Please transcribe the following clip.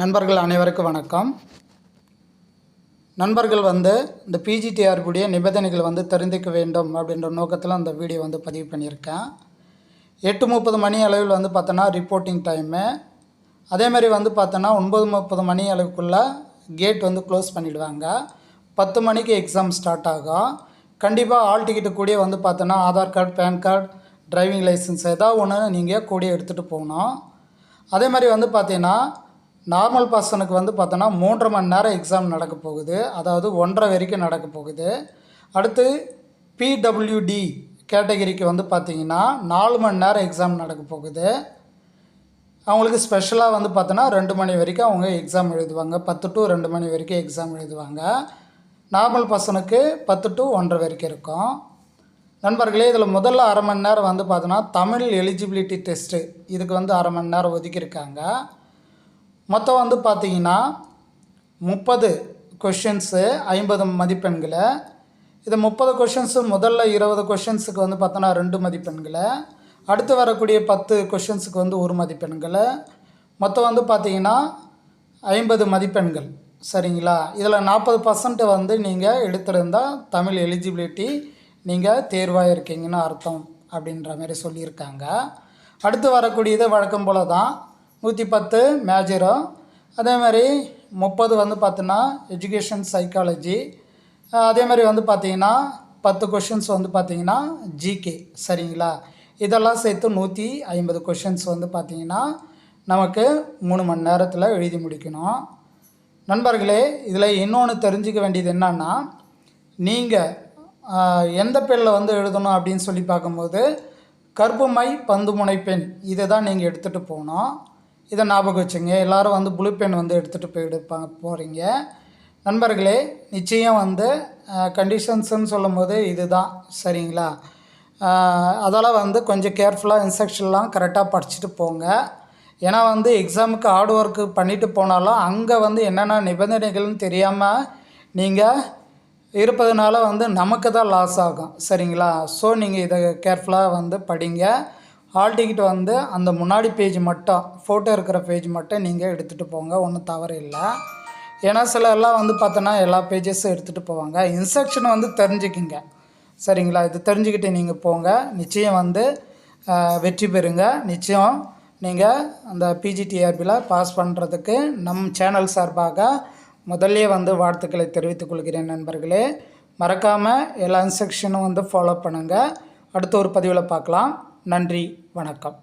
நண்பர்கள் அனைவருக்கும் வணக்கம். நண்பர்கள் வந்து இந்த பிஜிடிஆர்புடைய நிபந்தனைகள் வந்து தெரிந்துக்க வேண்டும் அப்படின்ற நோக்கத்தில் அந்த வீடியோ வந்து பதிவு பண்ணியிருக்கேன். எட்டு முப்பது மணி அளவில் வந்து பார்த்தோன்னா ரிப்போர்ட்டிங் டைமு அதேமாதிரி வந்து பார்த்தோன்னா ஒன்பது முப்பது மணி அளவுக்குள்ளே கேட் வந்து க்ளோஸ் பண்ணிவிடுவாங்க பத்து மணிக்கு எக்ஸாம் ஸ்டார்ட் ஆகும். கண்டிப்பாக ஆல் டிக்கெட்டு கூடிய வந்து பார்த்தோன்னா Aadhaar card PAN card driving licence ஏதாவது ஒன்று நீங்கள் கூடிய எடுத்துகிட்டு போகணும். அதே மாதிரி வந்து பார்த்தீங்கன்னா நார்மல் பர்சனுக்கு வந்து பார்த்தோன்னா மூன்றரை மணி நேரம் எக்ஸாம் நடக்க போகுது. அதாவது ஒன்றரை வரைக்கும் நடக்க போகுது. அடுத்து பிடபிள்யூடி கேட்டகரிக்கு வந்து பார்த்தீங்கன்னா நாலு மணி நேரம் எக்ஸாம் நடக்க போகுது. அவங்களுக்கு ஸ்பெஷலாக வந்து பார்த்தோன்னா ரெண்டு மணி வரைக்கும் அவங்க எக்ஸாம் எழுதுவாங்க. பத்து டு ரெண்டு மணி வரைக்கும் எக்ஸாம் எழுதுவாங்க. நார்மல் பர்சனுக்கு பத்து டு ஒன்றரை வரைக்கும் இருக்கும். நண்பர்களே இதில் முதல்ல அரை மணி நேரம் வந்து பார்த்தோன்னா தமிழ் எலிஜிபிலிட்டி டெஸ்ட்டு இதுக்கு வந்து அரை மணி நேரம் ஒதுக்கியிருக்காங்க. மொத்தம் வந்து பார்த்தீங்கன்னா முப்பது கொஷின்ஸு ஐம்பது மதிப்பெண்களை. இது முப்பது கொஷின்ஸு முதல்ல இருபது கொஷின்ஸுக்கு வந்து பார்த்தோன்னா ரெண்டு மதிப்பெண்களை. அடுத்து வரக்கூடிய பத்து கொஷின்ஸுக்கு வந்து ஒரு மதிப்பெண்களை. மொத்தம் வந்து பார்த்தீங்கன்னா ஐம்பது மதிப்பெண்கள். சரிங்களா? இதில் நாற்பது பர்சன்ட் வந்து நீங்கள் எடுத்திருந்தால் தமிழ் எலிஜிபிலிட்டி நீங்கள் தேர்வாக இருக்கீங்கன்னு அர்த்தம் அப்படின்ற மாதிரி சொல்லியிருக்காங்க. அடுத்து வரக்கூடியது வழக்கம் போல் தான் நூற்றி பத்து மேஜரும் அதே மாதிரி முப்பது வந்து பார்த்தோன்னா எஜுகேஷன் சைக்காலஜி அதே மாதிரி வந்து பார்த்தீங்கன்னா பத்து கொஷின்ஸ் வந்து பார்த்தீங்கன்னா ஜிகே சரிங்களா? இதெல்லாம் சேர்த்து நூற்றி ஐம்பது கொஷின்ஸ் வந்து பார்த்தீங்கன்னா நமக்கு மூணு மணி நேரத்தில் எழுதி முடிக்கணும். நண்பர்களே இதில் இன்னொன்று தெரிஞ்சுக்க வேண்டியது என்னன்னா நீங்கள் எந்த பெண்ணில் வந்து எழுதணும் அப்படின்னு சொல்லி பார்க்கும்போது கர்ப்புமை பந்துமுனை பெண் இதை தான் நீங்கள் எடுத்துகிட்டு போகணும். இதை ஞாபகம் வச்சுங்க. எல்லோரும் வந்து ப்ளூ பென் வந்து எடுத்துகிட்டு போயிடுப்பாங்க போகிறீங்க நண்பர்களே நிச்சயம் வந்து கண்டிஷன்ஸுன்னு சொல்லும்போது இது தான் சரிங்களா அதெல்லாம் வந்து கொஞ்சம் கேர்ஃபுல்லாக இன்ஸ்ட்ரக்ஷன்லாம் கரெக்டாக படிச்சுட்டு போங்க. ஏன்னா வந்து எக்ஸாமுக்கு ஹார்ட் ஒர்க்கு பண்ணிட்டு போனாலும் அங்கே வந்து என்னென்ன நிபந்தனைகள்னு தெரியாமல் நீங்கள் இருப்பதனால வந்து நமக்கு தான் லாஸ் ஆகும். சரிங்களா? ஸோ நீங்கள் இதை கேர்ஃபுல்லாக வந்து படிங்க. ஹால் டிக்கெட் வந்து அந்த முன்னாடி பேஜ் மட்டும் ஃபோட்டோ இருக்கிற பேஜ் மட்டும் நீங்கள் எடுத்துகிட்டு போங்க ஒன்றும் தவறு இல்லை. ஏன்னா சிலர்லாம் வந்து பார்த்தோன்னா எல்லா பேஜஸும் எடுத்துகிட்டு போவாங்க. இன்ஸ்ட்ரக்ஷன் வந்து தெரிஞ்சுக்கிங்க. சரிங்களா? இது தெரிஞ்சுக்கிட்டு நீங்கள் போங்க. நிச்சயம் வந்து வெற்றி பெறுங்க. நிச்சயம் நீங்கள் அந்த பிஜிடிஆர்பியில் பாஸ் பண்ணுறதுக்கு நம் சேனல் சார்பாக முதல்லே வந்து வாழ்த்துக்களை தெரிவித்துக் கொள்கிறேன் நண்பர்களே. மறக்காமல் எல்லா இன்ஸ்ட்ரக்ஷனும் வந்து ஃபாலோ பண்ணுங்கள் அடுத்த ஒரு பதிவில் பார்க்கலாம். நன்றி வணக்கம்.